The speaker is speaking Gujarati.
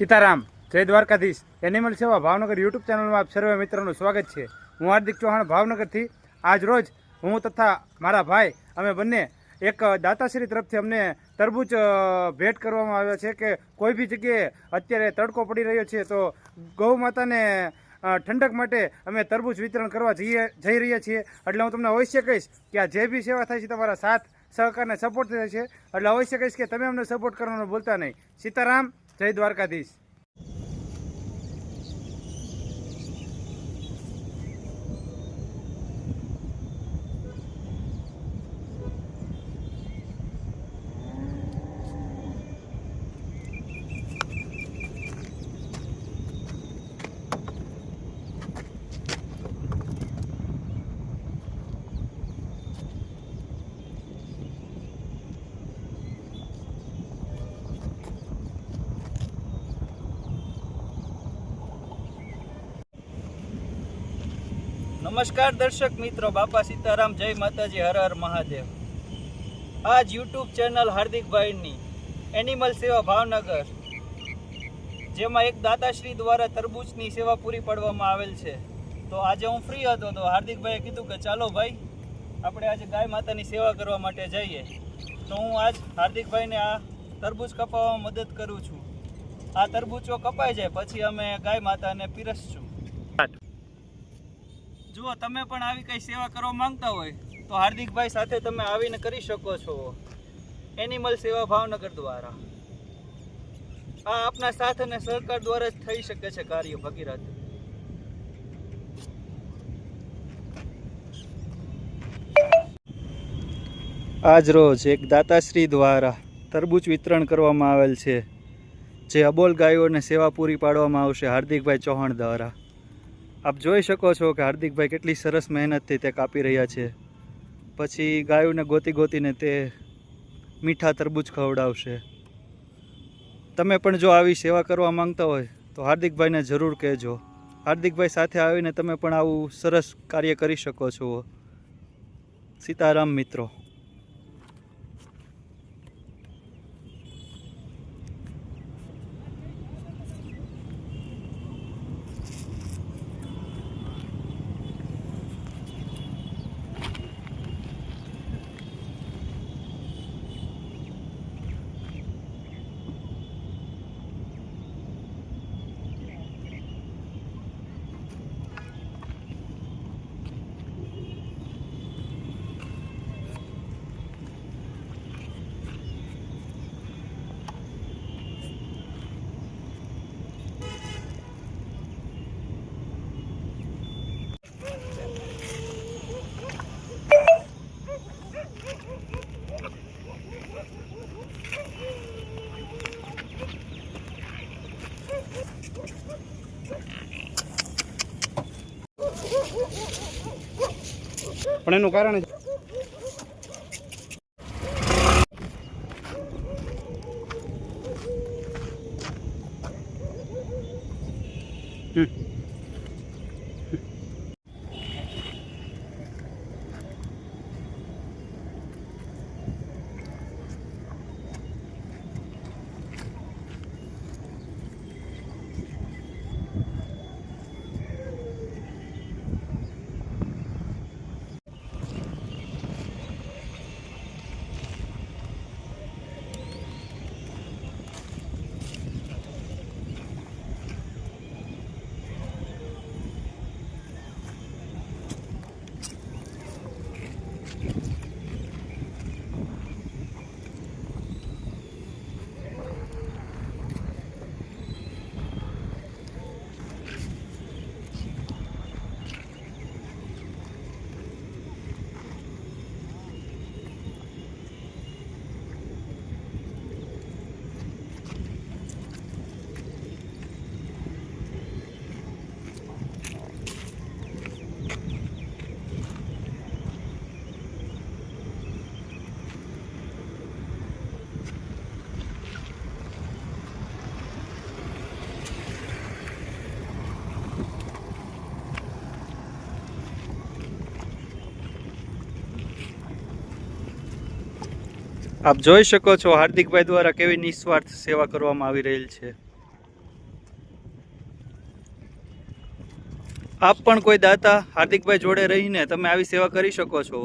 સીતારામ, જય દ્વારકાધીશ. એનિમલ સેવા ભાવનગર યુટ્યુબ ચેનલમાં આપ સર્વે મિત્રોનું સ્વાગત છે. હું હાર્દિક ચૌહાણ ભાવનગરથી આજ રોજ હું તથા મારા ભાઈ, અમે બંને એક દાતાશ્રી તરફથી અમને તરબૂચ ભેટ કરવામાં આવ્યો છે કે કોઈ બી જગ્યાએ અત્યારે તડકો પડી રહ્યો છે તો ગૌ માતાને ઠંડક માટે અમે તરબૂચ વિતરણ કરવા જઈએ, જઈ રહ્યા છીએ. એટલે હું તમને અવશ્ય કહીશ કે આ જે બી સેવા થાય છે તમારા સાથ, સહકારને સપોર્ટ થાય છે. એટલે અવશ્ય કહીશ કે તમે અમને સપોર્ટ કરવાનું ભૂલતા નહીં. સીતારામ જય દ્વારકાધીશ નમસ્કાર દર્શક મિત્રો, બાપા સીતારામ, જય માતાજી, હર હર મહાદેવ. આજ યુટ્યુબ ચેનલ હાર્દિકભાઈની એનિમલ સેવા ભાવનગર, જેમાં એક દાતાશ્રી દ્વારા તરબૂચની સેવા પૂરી પાડવામાં આવેલ છે. તો આજે હું ફ્રી હતો, તો હાર્દિકભાઈએ કીધું કે ચાલો ભાઈ, આપણે આજે ગાય માતાની સેવા કરવા માટે જઈએ. તો હું આજ હાર્દિકભાઈને આ તરબૂચ કપાવવામાં મદદ કરું છું. આ તરબૂચો કપાઈ જાય, પછી અમે ગાય માતાને પીરસશું. જુઓ, તમે પણ આવી કઈ સેવા કરવા માંગતા હોય, તો હાર્દિકભાઈ સાથે તમે આવીને કરી શકો છો. એનિમલ સેવા ભાવનગર દ્વારા. આ આપના સાથ અને સરકાર દ્વારા જ થઈ શકે છે કાર્ય ભગીરથ. આજ રોજ એક દાતાશ્રી દ્વારા તરબૂચ વિતરણ કરવામાં આવેલ છે, જે અબોલ ગાયોને સેવા પૂરી પાડવામાં આવશે હાર્દિકભાઈ ચૌહાણ દ્વારા. આપ જોઈ શકો છો કે હાર્દિકભાઈ કેટલી સરસ મહેનતથી તે કાપી રહ્યા છે. પછી ગાયોને ગોતી ગોતીને તે મીઠા તરબૂચ ખવડાવશે. તમે પણ જો આવી સેવા કરવા માંગતા હોય, તો હાર્દિકભાઈને જરૂર કહેજો. હાર્દિકભાઈ સાથે આવીને તમે પણ આવું સરસ કાર્ય કરી શકો છો. સીતારામ મિત્રો. પણ એનું કારણ આપ જોઈ શકો છો હાર્દિકભાઈ દ્વારા કેવી નિસ્વાર્થ સેવા કરવામાં આવી રહેલ છે. આપ પણ કોઈ દાતા હાર્દિકભાઈ જોડે રહીને તમે આવી સેવા કરી શકો છો.